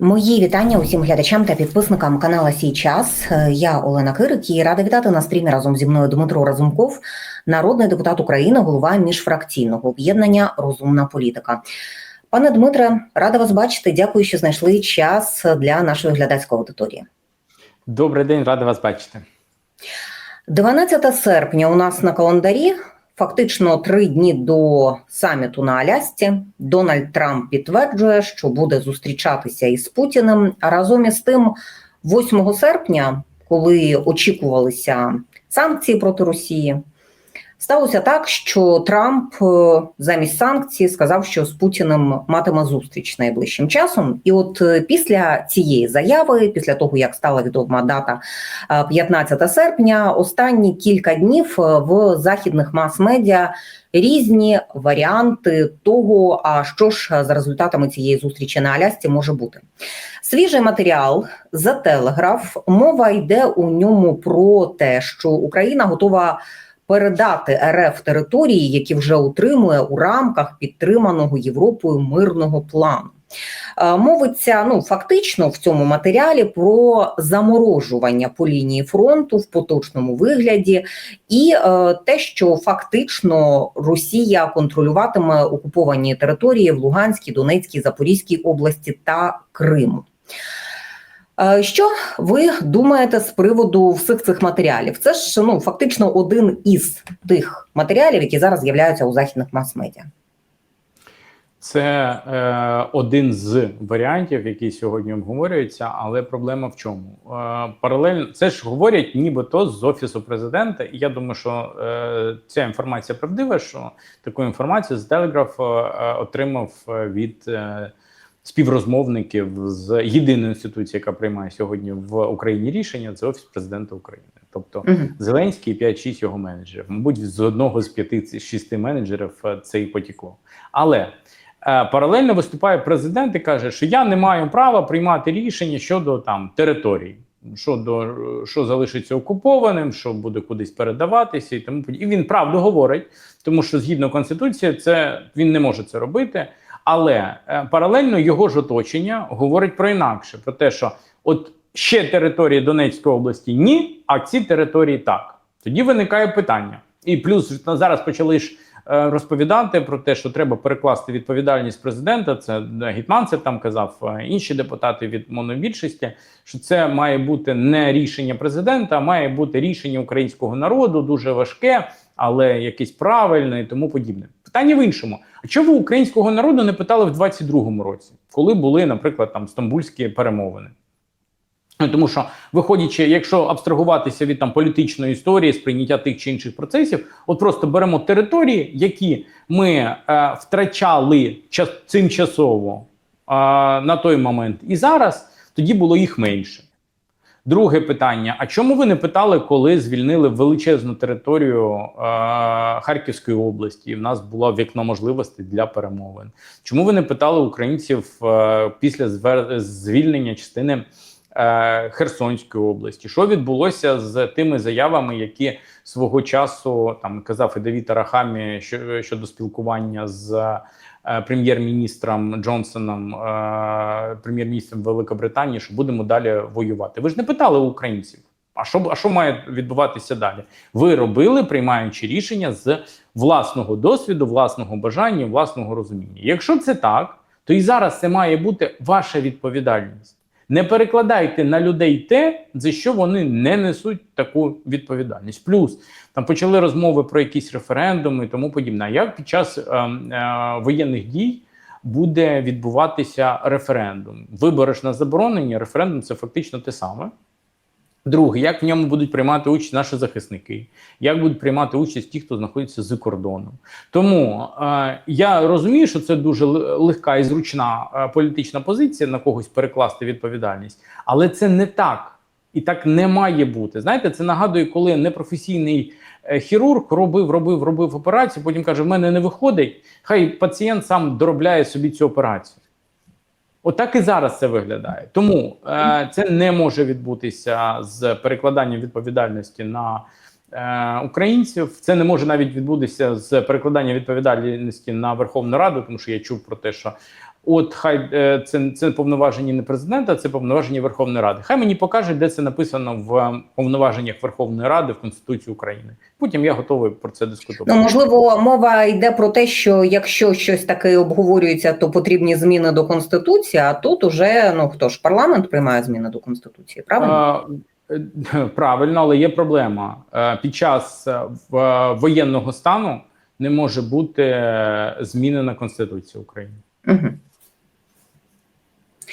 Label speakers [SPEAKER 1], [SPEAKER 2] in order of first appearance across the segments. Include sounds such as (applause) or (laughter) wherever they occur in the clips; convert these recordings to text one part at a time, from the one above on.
[SPEAKER 1] Мої вітання усім глядачам та підписникам канала Сій час. Е, Я Олена Кирик і рада вітати на стрімі разом зі мною Дмитро Разумков, народний депутат України, голова міжфракційного об'єднання Розумна політика. Пане Дмитре, рада вас бачити. Дякую, що знайшли час для нашої глядацької аудиторії.
[SPEAKER 2] Добрий день, рада вас бачити.
[SPEAKER 1] 12 серпня у нас на календарі. Фактично три дні до саміту на Алясці Дональд Трамп підтверджує, що буде зустрічатися із Путіним. А разом із тим, 8 серпня, коли очікувалися санкції проти Росії, сталося так, що Трамп е, замість санкцій сказав, що з Путіним матиме зустріч найближчим часом. І от е, після цієї заяви, після того як стала відома дата е, 15 серпня, останні кілька днів е, в західних мас-медіа різні варіанти того, а що ж за результатами цієї зустрічі на Алясці може бути. Свіжий матеріал за телеграф. Мова йде у ньому про те, що Україна готова передати РФ території, які вже утримує у рамках підтриманого Європою мирного плану. Е, Мовиться ну фактично в цьому матеріалі про заморожування по лінії фронту в поточному вигляді, і е, те, що фактично Росія контролюватиме окуповані території в Луганській, Донецькій, Запорізькій області та Криму. Е, Що ви думаєте з приводу всіх цих матеріалів? Це ж ну фактично один із тих матеріалів, які зараз з'являються у західних мас-медіа.
[SPEAKER 2] Це е, один з варіантів, який сьогодні обговорюється, але проблема в чому? Е, паралельно це ж говорять, нібито з офісу президента, і я думаю, що е, ця інформація правдива. Що таку інформацію з Телеграф е, отримав е, від е, співрозмовників з єдиної інституції, яка приймає сьогодні в Україні рішення, це офіс президента України. Тобто
[SPEAKER 1] Угу.
[SPEAKER 2] Зеленський і 5-6 його менеджерів. Мабуть, з одного з п'яти шести менеджерів е, це і потекло. Але е, паралельно виступає президент і каже, що я не маю права приймати рішення щодо там територій, щодо е, що залишиться окупованим, що буде кудись передаватися, і тому. І він правду говорить, тому що згідно конституції, це він не може це робити. Але е, паралельно його ж оточення говорить про інакше: про те, що от ще території Донецької області ні, а ці території так. Тоді виникає питання. І плюс зараз почали ж е, розповідати про те, що треба перекласти відповідальність президента. Це е, Гетманцев там казав, інші депутати від монобільшості, що це має бути не рішення президента, а має бути рішення українського народу, дуже важке, але якесь правильне і тому подібне. Питання в іншому: а чого українського народу не питали в 22-му році, коли були, наприклад, там стамбульські перемовини? Ну, Тому що, виходячи, якщо абстрагуватися від там політичної історії, сприйняття тих чи інших процесів, от просто беремо території, які ми е, втрачали час тимчасово е, на той момент, і зараз тоді було їх менше. Друге питання: а чому ви не питали, коли звільнили величезну територію е, Харківської області? І в нас було вікно можливостей для перемовин? Чому ви не питали українців е, після звільнення частини? е, Херсонської області. Що відбулося з тими заявами, які свого часу там казав і Давід Арахамі щодо спілкування з прем'єр-міністром Джонсоном, е, прем'єр-міністром Великобританії, що будемо далі воювати? Ви ж не питали українців. А що а що має відбуватися далі? Ви робили, приймаючи рішення з власного досвіду, власного бажання, власного розуміння. Якщо це так, то і зараз це має бути ваша відповідальність. Не перекладайте на людей те, за що вони не несуть таку відповідальність. Плюс там почали розмови про якісь референдуми і тому подібне. Як під час е, е, воєнних дій буде відбуватися референдум? На заборонені, референдум це фактично те саме. Друге, як в ньому будуть приймати участь наші захисники, як будуть приймати участь ті, хто знаходиться за кордоном. Тому е, я розумію, що це дуже легка і зручна е, політична позиція на когось перекласти відповідальність, але це не так. І так не має бути. Знаєте, це нагадує, коли непрофесійний е, хірург робив, робив, робив операцію, потім каже: в мене не виходить. Хай пацієнт сам доробляє собі цю операцію. Отак і зараз це виглядає. Тому е, це не може відбутися з перекладанням відповідальності на е, українців. Це не може навіть відбутися з перекладанням відповідальності на Верховну Раду, тому що я чув про те, що От хай е, це, це повноваження не президента, це повноваження Верховної Ради. Хай мені покаже, де це написано в е, повноваженнях Верховної Ради в Конституції України. Потім я готовий про це дискутувати.
[SPEAKER 1] Ну, можливо, мова йде про те, що якщо щось таке обговорюється, то потрібні зміни до конституції. А тут уже ну хто ж парламент приймає зміни до конституції, правильно?
[SPEAKER 2] Е, е, (laughs) Правильно, але є проблема. Під час воєнного стану не може бути змінена Конституція України.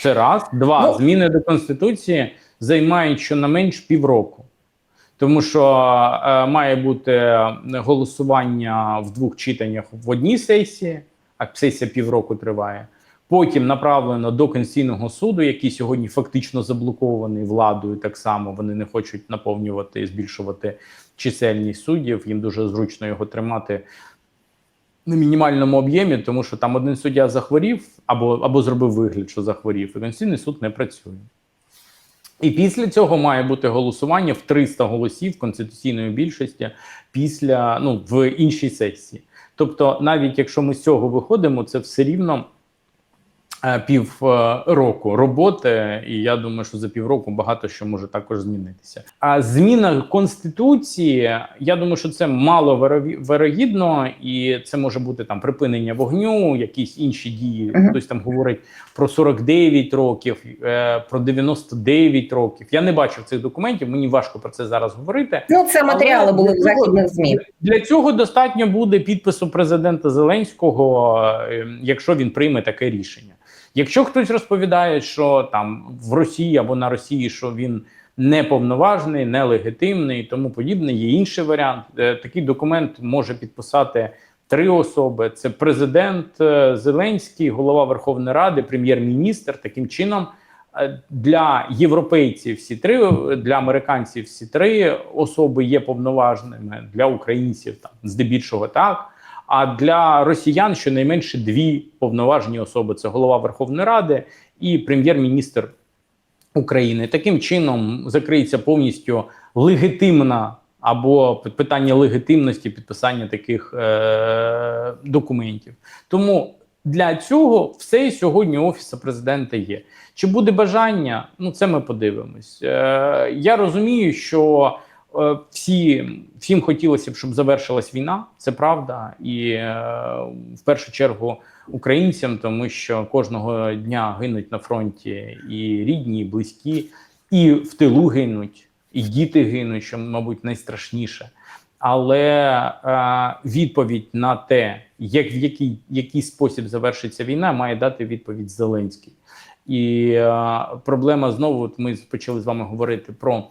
[SPEAKER 2] Це раз. Два.
[SPEAKER 1] Ну-
[SPEAKER 2] Зміни до Конституції займають щонайменш півроку. Тому що е, має бути голосування в двох читаннях в одній сесії, а сесія півроку триває. Потім направлено до Конституційного суду, який сьогодні фактично заблокований владою. Так само вони не хочуть наповнювати і збільшувати чисельність суддів. Їм дуже зручно його тримати на мінімальному об'ємі, тому що там один суддя захворів або, або зробив вигляд, що захворів, і Конституційний суд не працює. І після цього має бути голосування в 300 голосів конституційної більшості після ну в іншій сесії. Тобто, навіть якщо ми з цього виходимо, це все рівно е, пів е, року роботи, і я думаю, що за півроку багато що може також змінитися. А зміна конституції, я думаю, що це мало вирогідно, і це може бути там припинення вогню, якісь інші дії.
[SPEAKER 1] Мгм.
[SPEAKER 2] Хтось там говорить про 49 років, е, про 99 років. Я не бачив цих документів. Мені важко про це зараз говорити.
[SPEAKER 1] Ну, це матеріали були в західних змі.
[SPEAKER 2] Для цього достатньо буде підпису президента Зеленського, якщо він прийме таке рішення. Якщо хтось розповідає, що там в Росії або на Росії, що він неповноважний, нелегітимний і тому подібне, є інший варіант. Е, Такий документ може підписати три особи: це президент е, Зеленський, голова Верховної Ради, прем'єр-міністр. Таким чином. е, Для європейців всі три для американців всі три особи є повноважними для українців там здебільшого так. А для росіян щонайменше дві повноважені особи: це голова Верховної Ради і прем'єр-міністр України. Таким чином закриється повністю легітимна або питання легітимності підписання таких е- документів. Тому для цього все сьогодні офісу президента є. Чи буде бажання? Ну це ми подивимось. Е, я розумію, що всі всім хотілося б, щоб завершилась війна. Це правда, і е, в першу чергу українцям, тому що кожного дня гинуть на фронті і рідні, і близькі, і в тилу гинуть, і діти гинуть, що мабуть найстрашніше. Але е, відповідь на те, як в який, який спосіб завершиться війна, має дати відповідь Зеленський. І е, проблема знову, от ми почали з вами говорити про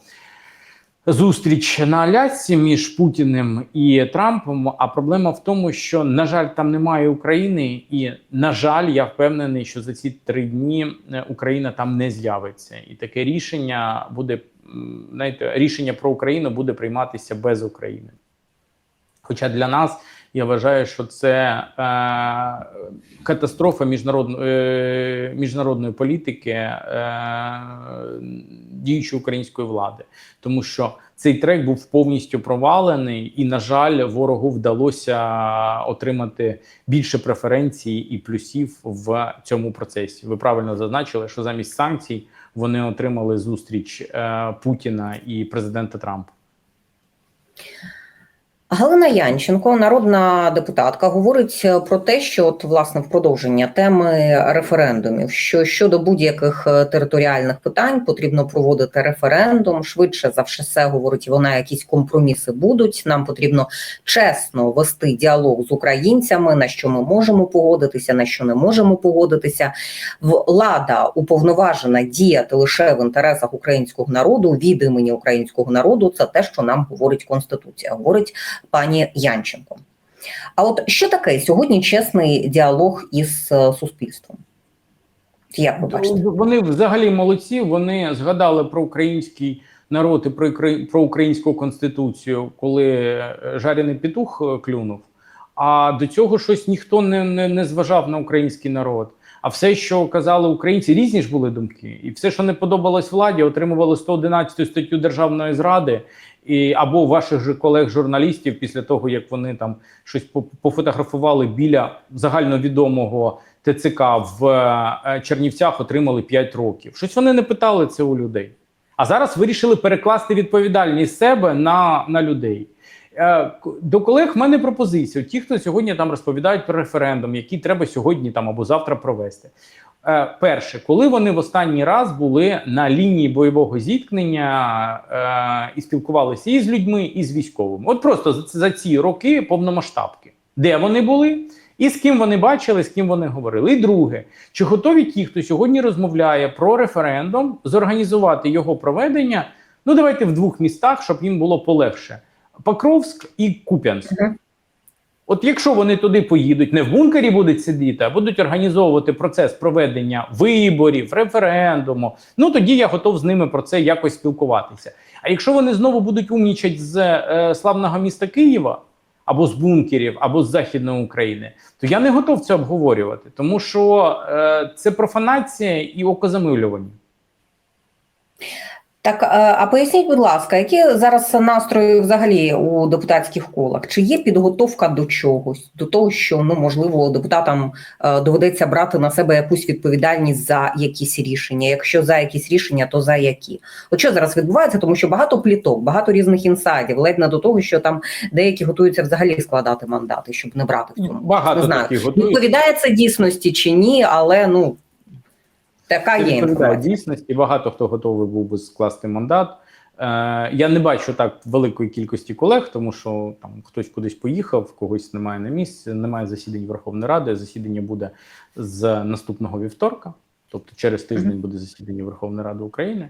[SPEAKER 2] зустріч на Алясці між Путіним і Трампом. А проблема в тому, що на жаль, там немає України, і на жаль, я впевнений, що за ці три дні е, Україна там не з'явиться, і таке рішення буде знаєте, рішення про Україну буде прийматися без України. Хоча для нас я вважаю, що це е, катастрофа міжнародної, е, міжнародної політики е, діючої української влади, тому що цей трек був повністю провалений, і, на жаль, ворогу вдалося отримати більше преференцій і плюсів в цьому процесі. Ви правильно зазначили, що замість санкцій вони отримали зустріч Путіна і президента Трампа.
[SPEAKER 1] Галина Янченко, народна депутатка, говорить е, про те, що от власне в продовження теми референдумів, що щодо будь-яких е, територіальних питань потрібно проводити референдум. Швидше за все говорить вона, якісь компроміси будуть. Нам потрібно чесно вести діалог з українцями, на що ми можемо погодитися, на що не можемо погодитися. Влада уповноважена діяти лише в інтересах українського народу від імені українського народу. Це те, що нам говорить конституція. Говорить пані Янченко. А от що таке сьогодні чесний діалог із е, суспільством? Як ви бачите?
[SPEAKER 2] Ну, Вони взагалі молодці. Вони згадали про український народ і про, українську конституцію, коли е, жарений петух е, клюнув. А до цього щось ніхто не, не, не зважав на український народ. А все, що казали українці, різні ж були думки, і все, що не подобалось владі, отримували 111 статтю державної зради, і або ваших же колег-журналістів після того, як вони там щось пофотографували біля загальновідомого ТЦК в е, Чернівцях отримали 5 років. Щось вони не питали це у людей. А зараз вирішили перекласти відповідальність себе на, на людей. Е, До колег в мене пропозиція. Ті, хто сьогодні там розповідають про референдум, який треба сьогодні там або завтра провести. Е, Перше, коли вони в останній раз були на лінії бойового зіткнення е, і спілкувалися і з людьми, і з військовими. От просто за, ці роки повномасштабки, де вони були, і з ким вони бачили, з ким вони говорили. І друге, чи готові ті, хто сьогодні розмовляє про референдум, зорганізувати його проведення? Ну давайте в двох містах, щоб їм було полегше: Покровськ і Куп'янськ. От якщо вони туди поїдуть, не в бункері будуть сидіти, а будуть організовувати процес проведення виборів, референдуму, ну тоді я готов з ними про це якось спілкуватися. А якщо вони знову будуть умнічать з е, славного міста Києва, або з бункерів, або з Західної України, то я не готов це обговорювати, тому що е, це профанація і окозамилювання.
[SPEAKER 1] Так, е, а поясніть, будь ласка, які зараз настрої взагалі у депутатських колах? Чи є підготовка до чогось, до того, що ну можливо депутатам е, доведеться брати на себе якусь відповідальність за якісь рішення? Якщо за якісь рішення, то за які? От що зараз відбувається, тому що багато пліток, багато різних інсайдів, ледь не до того, що там деякі готуються взагалі складати мандати, щоб не брати в цьому.
[SPEAKER 2] Багато
[SPEAKER 1] Не знаю,
[SPEAKER 2] таких готують.
[SPEAKER 1] Відповідає це дійсності чи ні, але ну така
[SPEAKER 2] Це
[SPEAKER 1] є інформація.
[SPEAKER 2] дійсності. Багато хто готовий був би скласти мандат. Е, я не бачу так великої кількості колег, тому що там хтось кудись поїхав, когось немає на місці, немає засідань Верховної Ради. Засідання буде з наступного вівторка, тобто через тиждень буде засідання Верховної Ради України.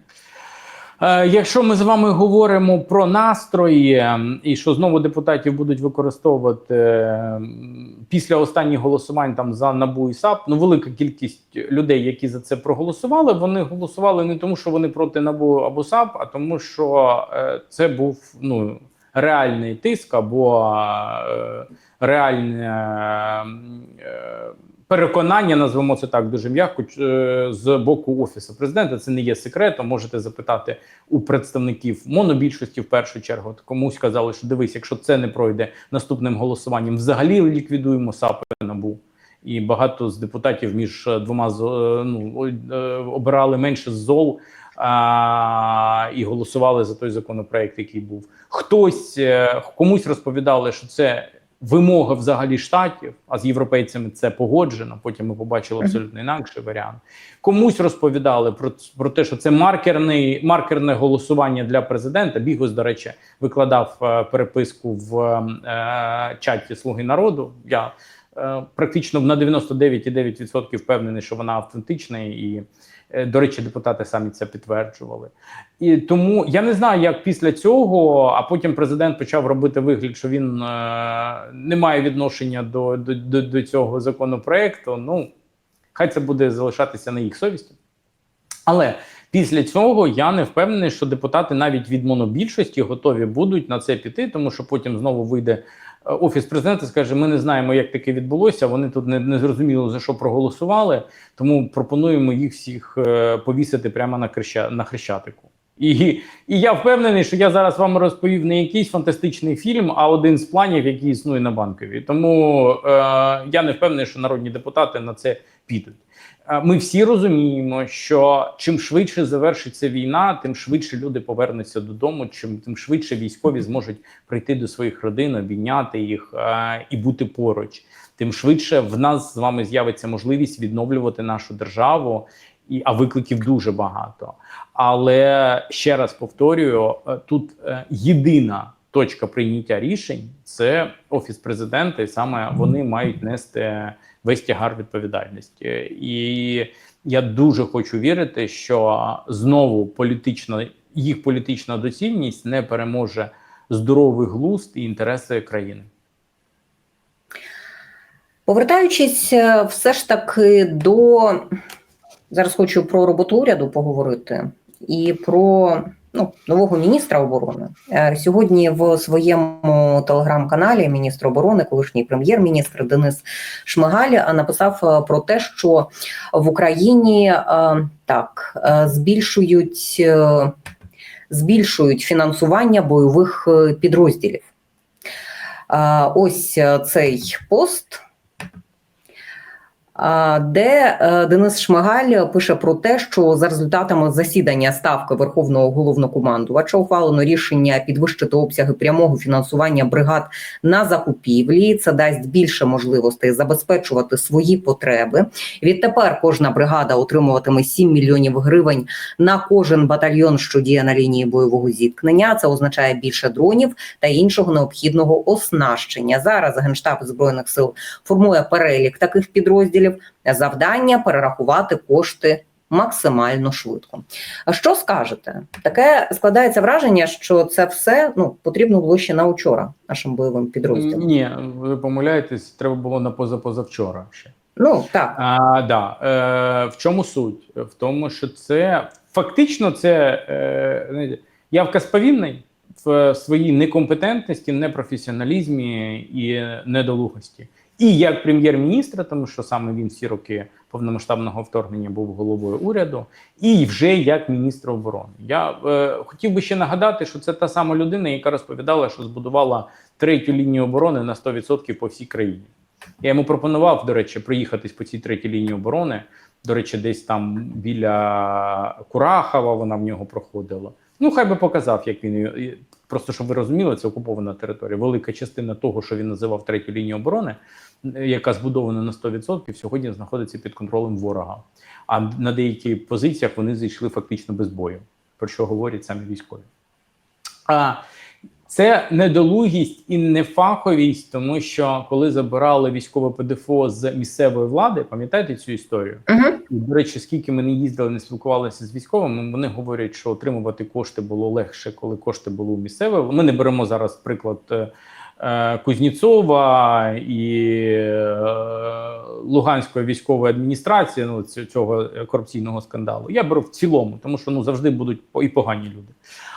[SPEAKER 2] Е, Якщо ми з вами говоримо про настрої ем, і що знову депутатів будуть використовувати ем, після останніх голосувань там за НАБУ і САП, ну велика кількість людей, які за це проголосували, вони голосували не тому, що вони проти НАБУ або САП, а тому, що е, це був ну реальний тиск або е, реальне е, переконання, назвемо це так дуже м'яко, е, з боку офісу президента. Це не є секретом. Можете запитати у представників монобільшості в першу чергу. От комусь казали, що дивись, якщо це не пройде наступним голосуванням, взагалі ліквідуємо САП НАБУ. І багато з депутатів між е, двома е, ну, обирали менше зол а, і голосували за той законопроект, який був. Хтось комусь розповідали, що це вимога взагалі штатів, а з європейцями це погоджено. Потім ми побачили абсолютно інакший варіант. Комусь розповідали про, про те, що це маркерний маркерне голосування для президента. Бігус, до речі, викладав е, переписку в е, чаті Слуги народу. Я практично на 99,9% впевнений, що вона автентична і. е, До речі, депутати самі це підтверджували, і тому я не знаю, як після цього, а потім президент почав робити вигляд, що він е, не має відношення до, до, до, до цього законопроекту. Ну хай це буде залишатися на їх совісті. Але після цього я не впевнений, що депутати навіть від монобільшості готові будуть на це піти, тому що потім знову вийде е, офіс президента, скаже: Ми не знаємо, як таке відбулося. Вони тут не, не зрозуміло за що проголосували. Тому пропонуємо їх всіх е, повісити прямо на хреща, на хрещатику. І, і я впевнений, що я зараз вам розповів не якийсь фантастичний фільм, а один з планів, який існує на банковій. Тому е, я не впевнений, що народні депутати на це підуть. Ми всі розуміємо, що чим швидше завершиться війна, тим швидше люди повернуться додому, чим тим швидше військові зможуть прийти до своїх родин, обійняти їх е, і бути поруч. Тим швидше в нас з вами з'явиться можливість відновлювати нашу державу, і а викликів дуже багато. Але ще раз повторюю: е, тут е, єдина точка прийняття рішень це офіс президента, і саме вони мають нести весь тягар відповідальності. І я дуже хочу вірити, що знову політична їх політична доцільність не переможе здоровий глузд і інтереси країни.
[SPEAKER 1] Повертаючись е, все ж таки до зараз хочу про роботу уряду поговорити і про ну, нового міністра оборони. Е, Сьогодні в своєму телеграм-каналі міністр оборони, колишній прем'єр-міністр Денис Шмигаль написав е, про те, що в Україні е, так е, збільшують, е, збільшують фінансування бойових е, підрозділів. Е, Ось е, цей пост. Де е, Денис Шмигаль пише про те, що за результатами засідання ставки Верховного головнокомандувача ухвалено рішення підвищити обсяги прямого фінансування бригад на закупівлі. Це дасть більше можливостей забезпечувати свої потреби. Відтепер кожна бригада отримуватиме 7 мільйонів гривень на кожен батальйон, що діє на лінії бойового зіткнення. Це означає більше дронів та іншого необхідного оснащення. Зараз генштаб збройних сил формує перелік таких підрозділів. Завдання перерахувати кошти. Максимально швидко. А що скажете? Таке складається враження, що це все ну потрібно було ще на учора нашим бойовим підрозділам.
[SPEAKER 2] Ні, ви помиляєтесь, треба було на позапозавчора ще.
[SPEAKER 1] Ну так
[SPEAKER 2] А, да. е, в чому суть? В тому, що це фактично це е, явка сповільнень в своїй некомпетентності, непрофесіоналізмі і недолугості. І як прем'єр-міністра, тому що саме він всі роки повномасштабного вторгнення був головою уряду, і вже як міністр оборони. Я е, хотів би ще нагадати, що це та сама людина, яка розповідала, що збудувала третю лінію оборони на 100% по всій країні. Я йому пропонував, до речі, проїхатись по цій третій лінії оборони. До речі, десь там біля Курахова вона в нього проходила. Ну, хай би показав, як він просто щоб ви розуміли, це окупована територія. Велика частина того, що він називав третю лінію оборони, яка збудована на 100%, сьогодні знаходиться під контролем ворога. А на деяких позиціях вони зайшли фактично без бою, про що говорять самі військові. А це недолугість і нефаховість, тому що коли забирали військове ПДФО з місцевої влади, пам'ятаєте цю історію?
[SPEAKER 1] угу.
[SPEAKER 2] І, до речі, скільки ми не їздили, не спілкувалися з військовими, вони говорять, що отримувати кошти було легше, коли кошти були у місцевої. Ми не беремо зараз приклад е, е, Кузнєцова і е, Луганської військової адміністрації, ну цього корупційного скандалу. Я беру в цілому, тому що ну завжди будуть і погані люди.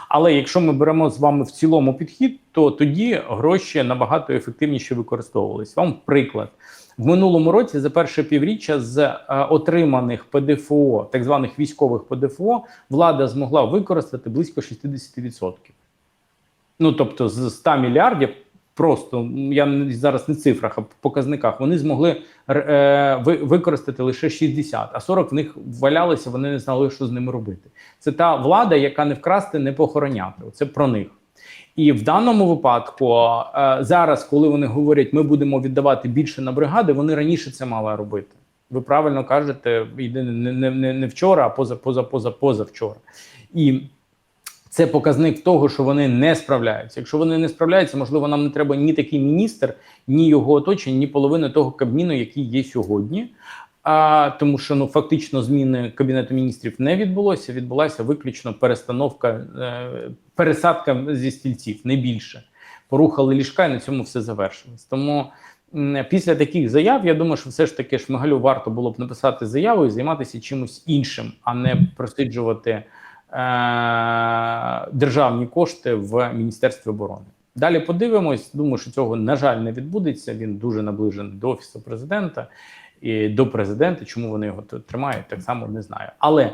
[SPEAKER 2] Але якщо ми беремо з вами в цілому підхід, то тоді гроші набагато ефективніше використовувались. Вам приклад. В минулому році за перше півріччя з е, отриманих ПДФО, так званих військових ПДФО, влада змогла використати близько 60%. Ну тобто з 100 мільярдів, просто я зараз не в цифрах, а в показниках, вони змогли е, використати лише 60, а 40 в них валялися, вони не знали, що з ними робити. Це та влада, яка не вкрасти, не похороняти. Це про них. І в даному випадку е, зараз, коли вони говорять, ми будемо віддавати більше на бригади, вони раніше це мали робити. Ви правильно кажете, не, не, не, не вчора, а поза поза поза позавчора. І це показник того, що вони не справляються. Якщо вони не справляються, можливо, нам не треба ні такий міністр, ні його оточення, ні половини того кабміну, який є сьогодні. А тому, що ну фактично зміни кабінету міністрів не відбулося. Відбулася виключно перестановка, е, пересадка зі стільців, не більше. Порухали ліжка, і на цьому все завершилось. Тому після таких заяв я думаю, що все ж таки Шмигалю варто було б написати заяву і займатися чимось іншим, а не просиджувати е- державні кошти в Міністерстві оборони. Далі подивимось. Думаю, що цього на жаль не відбудеться. Він дуже наближений до офісу президента і до президента. Чому вони його тримають, так само не знаю. Але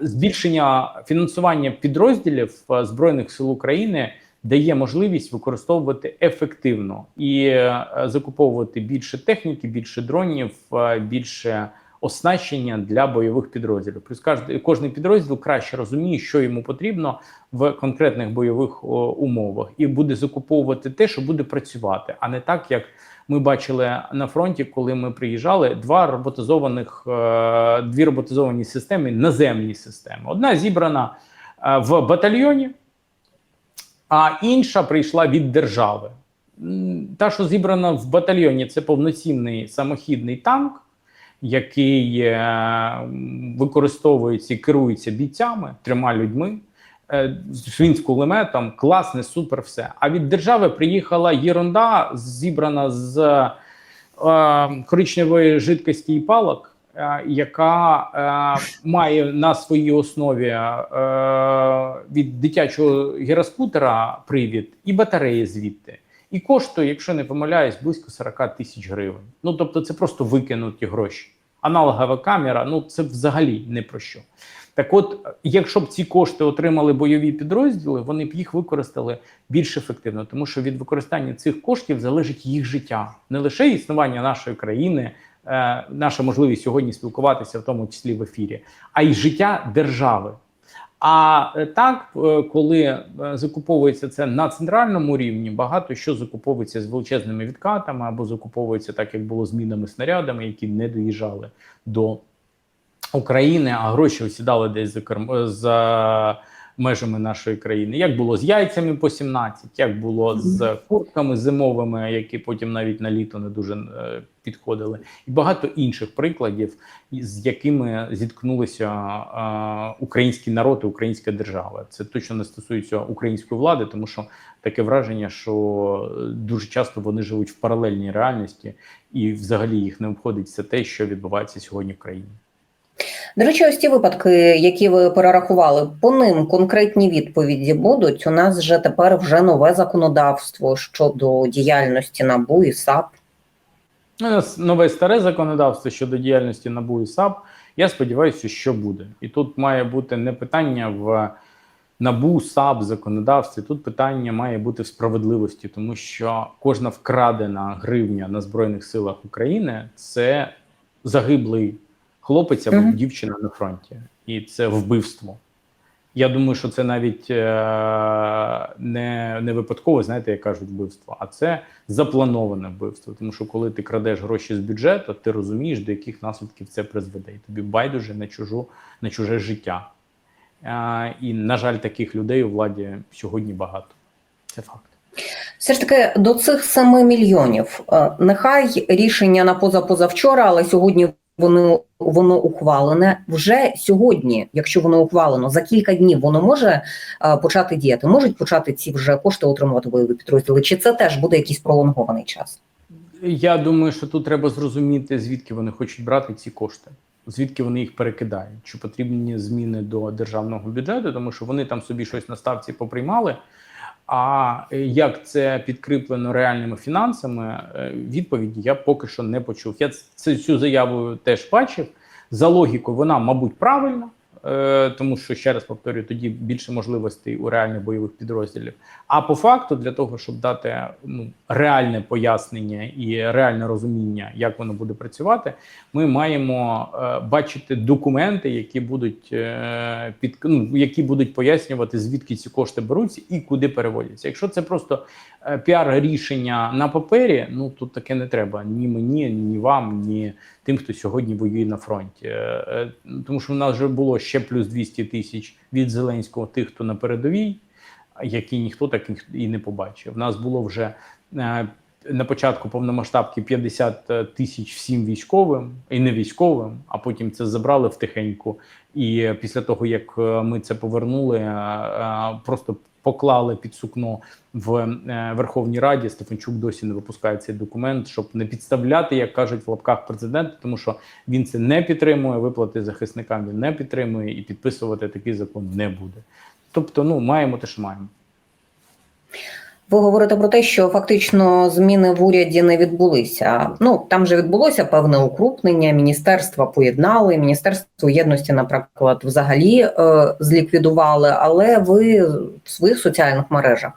[SPEAKER 2] збільшення фінансування підрозділів е, збройних сил України дає можливість використовувати ефективно і е, закуповувати більше техніки, більше дронів, е, більше оснащення для бойових підрозділів. Плюс кожний підрозділ краще розуміє, що йому потрібно в конкретних бойових умовах, і буде закуповувати те, що буде працювати, а не так, як ми бачили на фронті, коли ми приїжджали. Два роботизованих е, дві роботизовані системи, наземні системи. Одна зібрана е, в батальйоні, а інша прийшла від держави. Та, що зібрана в батальйоні, це повноцінний самохідний танк, який е, використовується і керується бійцями, трьома людьми. Е, З він з кулеметом, класне, супер, все. А від держави приїхала єрунда, зібрана з е, коричневої жидкості і палок, е, яка е, має на своїй основі е, від дитячого гіроскутера привід і батареї звідти. І коштує, якщо не помиляюсь, близько 40 тисяч гривень. Ну тобто, це просто викинуті гроші. Аналогова камера, ну це взагалі не про що. Так, от, якщо б ці кошти отримали бойові підрозділи, вони б їх використали більш ефективно, тому що від використання цих коштів залежить їх життя, не лише існування нашої країни, е, наша можливість сьогодні спілкуватися, в тому числі в ефірі, а й життя держави. А е, так, е, коли е, закуповується це на центральному рівні, багато що закуповується з величезними відкатами або закуповується так, як було змінами снарядами, які не доїжджали до України, а гроші осідали десь за керм... за межами нашої країни. Як було з яйцями по 17, як було з куртками зимовими, які потім навіть на літо не дуже е, підходили, і багато інших прикладів, з якими зіткнулися е, український народ і українська держава. Це точно не стосується української влади, тому що таке враження, що дуже часто вони живуть в паралельній реальності, і взагалі їх не обходить все те, що відбувається сьогодні в країні.
[SPEAKER 1] До речі, ось ті випадки, які ви перерахували, по ним конкретні відповіді будуть. У нас вже тепер вже нове законодавство щодо діяльності НАБУ і САП.
[SPEAKER 2] У нас нове старе законодавство щодо діяльності НАБУ і САП. Я сподіваюся, що буде. І тут має бути не питання в НАБУ, САП, законодавстві. Тут питання має бути в справедливості, тому що кожна вкрадена гривня на Збройних силах України це загиблий хлопець або
[SPEAKER 1] Мгм.
[SPEAKER 2] дівчина на фронті, і це вбивство. Я думаю, що це навіть е, не, не випадково, знаєте, як кажуть, вбивство, а це заплановане вбивство. Тому що коли ти крадеш гроші з бюджету, ти розумієш, до яких наслідків це призведе. І тобі байдуже на чужу на чуже життя. Е, і, на жаль, таких людей у владі сьогодні багато. Це факт.
[SPEAKER 1] Все ж таки до цих 7 мільйонів. е, Нехай рішення на позапозавчора, але сьогодні воно воно ухвалене. Вже сьогодні, якщо воно ухвалено, за кілька днів воно може е, почати діяти. Можуть почати ці вже кошти отримувати бойові підрозділи. Чи це теж буде якийсь пролонгований час?
[SPEAKER 2] Я думаю, що тут треба зрозуміти, звідки вони хочуть брати ці кошти, звідки вони їх перекидають. Чи потрібні зміни до державного бюджету, тому що вони там собі щось на ставці поприймали. А як це підкріплено реальними фінансами? е, Відповіді я поки що не почув. Я цю, заяву теж бачив. За логікою, вона, мабуть, правильна, е, тому що ще раз повторюю, тоді більше можливостей у реальних бойових підрозділів. А по факту, для того, щоб дати ну, реальне пояснення і реальне розуміння, як воно буде працювати, ми маємо е, бачити документи, які будуть е, під ну, які будуть пояснювати, звідки ці кошти беруться і куди переводяться. Якщо це просто е, піар рішення на папері, ну тут таке не треба ні мені, ні вам, ні тим, хто сьогодні воює на фронті. Е, е, тому що в нас вже було ще плюс 200 тисяч від Зеленського, тих, хто на передовій які ніхто так і не побачив. У нас було вже е, на початку повномасштабки 50 тисяч всім військовим і не військовим, а потім це забрали втихеньку. І після того, як ми це повернули, просто поклали під сукно в е, Верховній Раді. Стефанчук досі не випускає цей документ, щоб не підставляти, як кажуть в лапках президента, тому що він це не підтримує. Виплати захисникам він не підтримує і підписувати такий закон не буде. Тобто, ну маємо те, що маємо.
[SPEAKER 1] Ви говорите про те, що фактично зміни в уряді не відбулися. Ну там же відбулося певне укрупнення. Міністерства поєднали. Міністерство єдності, наприклад, взагалі е, зліквідували. Але ви в своїх соціальних мережах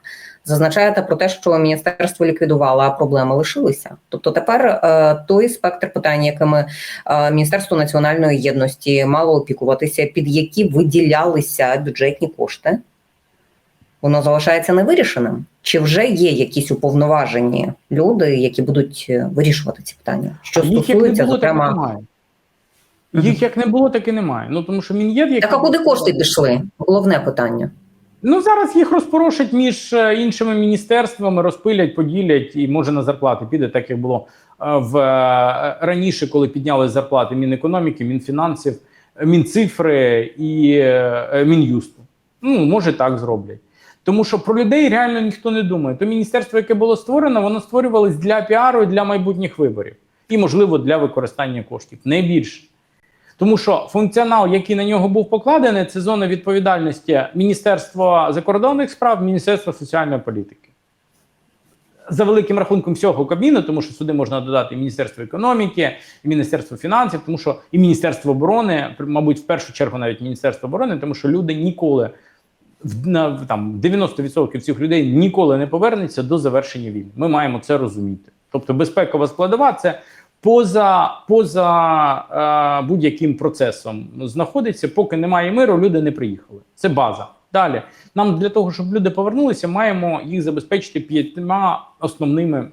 [SPEAKER 1] зазначаєте про те, що міністерство ліквідувало, а проблеми лишилися. Тобто тепер е, той спектр питань, якими е, Міністерство національної єдності мало опікуватися, під які виділялися бюджетні кошти воно залишається невирішеним? Чи вже є якісь уповноважені люди, які будуть е, вирішувати ці питання? Що
[SPEAKER 2] не
[SPEAKER 1] стосується, зокрема,
[SPEAKER 2] немає. Їх як не було, так і немає. Ну тому що Мін'єд, як
[SPEAKER 1] так а куди кошти пішли? Головне питання.
[SPEAKER 2] Ну зараз їх розпорошать між е, іншими міністерствами, розпилять, поділять, і може на зарплати піде, так як було е, в раніше, коли підняли зарплати Мінекономіки, Мінфінансів, Мінцифри і Мін'юсту. Ну може так зроблять. Тому що про людей реально ніхто не думає. То міністерство, яке було створено, воно створювалось для піару і для майбутніх виборів, і можливо для використання коштів. Не більше. Тому що функціонал, який на нього був покладений, це зона відповідальності Міністерства закордонних справ, Міністерства соціальної політики. За великим рахунком всього Кабміну, тому що сюди можна додати і Міністерство економіки, і Міністерство фінансів, тому що і Міністерство оборони, мабуть, в першу чергу навіть Міністерство оборони, тому що люди ніколи на там 90% цих людей ніколи не повернеться до завершення війни. Ми маємо це розуміти. Тобто, безпекова складова це поза, поза е, будь-яким процесом знаходиться, поки немає миру, люди не приїхали. Це база. Далі нам для того, щоб люди повернулися, маємо їх забезпечити п'ятьма основними е,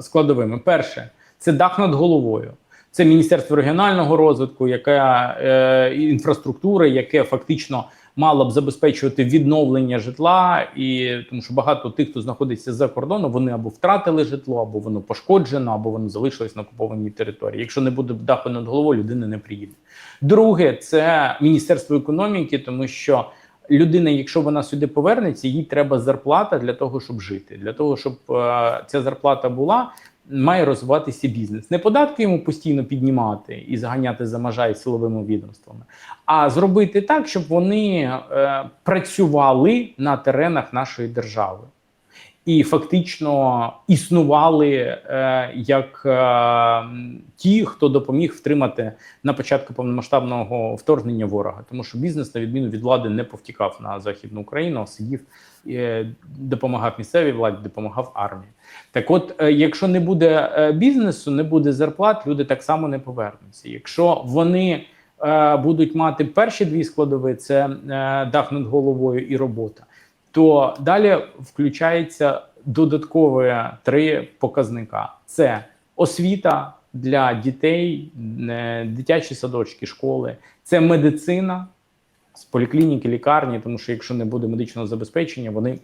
[SPEAKER 2] складовими. Перше це дах над головою. Це Міністерство регіонального розвитку, яке е, інфраструктури, яке фактично мало б забезпечувати відновлення житла, і тому що багато тих, хто знаходиться за кордоном, вони або втратили житло, або воно пошкоджено, або воно залишилось на окупованій території. Якщо не буде даху над головою, людина не приїде. Друге, це Міністерство економіки, тому що людина, якщо вона сюди повернеться, їй треба зарплата для того, щоб жити. Для того, щоб е, ця зарплата була, має розвиватися бізнес. Не податки йому постійно піднімати і заганяти за межа силовими відомствами, а зробити так, щоб вони е, працювали на теренах нашої держави. І фактично існували е, як е, ті, хто допоміг втримати на початку повномасштабного вторгнення ворога, тому що бізнес, на відміну від влади, не повтікав на західну Україну, а сидів, е, допомагав місцевій владі, допомагав армії. Так, от, е, якщо не буде е, бізнесу, не буде зарплат, люди так само не повернуться. Якщо вони е, будуть мати перші дві складові, це е, дах над головою і робота то далі включається додаткові три показника: це освіта для дітей, е, дитячі садочки, школи, це медицина з поліклініки, лікарні, тому що якщо не буде медичного забезпечення, вони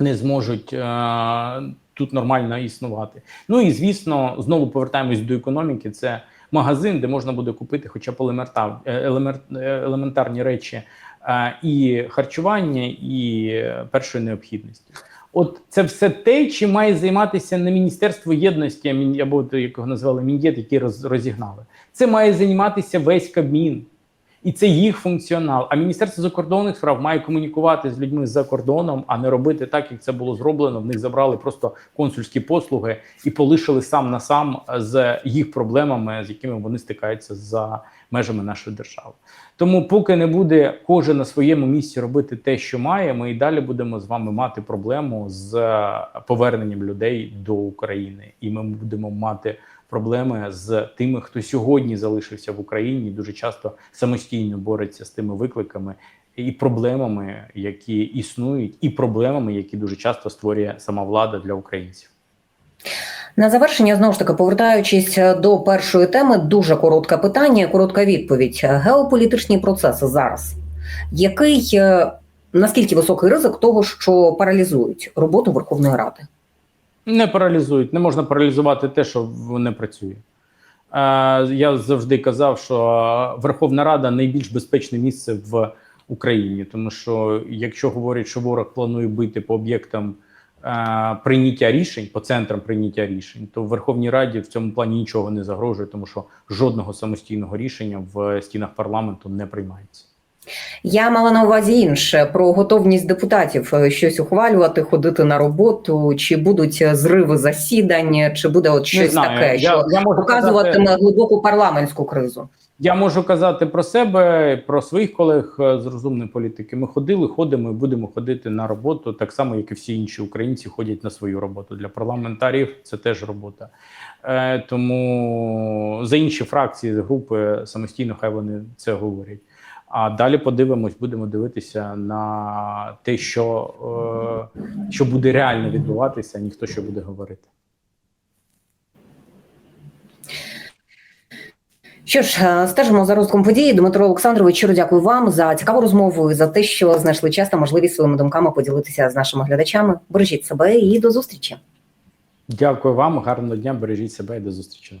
[SPEAKER 2] не зможуть е, тут нормально існувати. Ну і звісно, знову повертаємось до економіки. Це магазин, де можна буде купити хоча б елементарні речі і харчування, і е, першої необхідності. От це все те, чим має займатися не Міністерство єдності, або то, як його назвали Мін'єд, які розігнали. Це має займатися весь Кабмін. І це їх функціонал. А Міністерство закордонних справ має комунікувати з людьми за кордоном, а не робити так, як це було зроблено. В них забрали просто консульські послуги і полишили сам на сам з їх проблемами, з якими вони стикаються за межами нашої держави. Тому, поки не буде кожен на своєму місці робити те, що має, ми і далі будемо з вами мати проблему з поверненням людей до України, і ми будемо мати проблеми з тими, хто сьогодні залишився в Україні, дуже часто самостійно бореться з тими викликами і проблемами, які існують, і проблемами, які дуже часто створює сама влада для українців.
[SPEAKER 1] На завершення знову ж таки, повертаючись до першої теми, дуже коротке питання, коротка відповідь. Геополітичні процеси зараз. Який е, наскільки високий ризик того, що паралізують роботу Верховної Ради?
[SPEAKER 2] Не паралізують, не можна паралізувати те, що не працює. Е, я завжди казав, що Верховна Рада найбільш безпечне місце в Україні, тому що якщо говорять, що ворог планує бити по об'єктам е, прийняття рішень, по центрам прийняття рішень, то в Верховній Раді в цьому плані нічого не загрожує, тому що жодного самостійного рішення в стінах парламенту не приймається.
[SPEAKER 1] Я мала на увазі інше про готовність депутатів е, щось ухвалювати, ходити на роботу, чи будуть е, зриви засідань, чи буде от щось таке, що
[SPEAKER 2] я
[SPEAKER 1] показуватиме
[SPEAKER 2] казати-
[SPEAKER 1] глибоку парламентську кризу.
[SPEAKER 2] Я можу казати про себе, про своїх колег е, з розумної політики. Ми ходили, ходимо і будемо ходити на роботу, так само, як і всі інші українці ходять на свою роботу. Для парламентарів це теж робота. Е, тому за інші фракції, групи самостійно хай вони це говорять. А далі подивимось, будемо дивитися на те, що, е, що буде реально відбуватися, а ніхто що буде говорити.
[SPEAKER 1] Що ж, е, стежимо за розвитком події. Дмитро Олександрович, щиро дякую вам за цікаву розмову і за те, що знайшли час та можливість своїми думками поділитися з нашими глядачами. Бережіть себе і до зустрічі.
[SPEAKER 2] Дякую вам, гарного дня, бережіть себе і до зустрічі.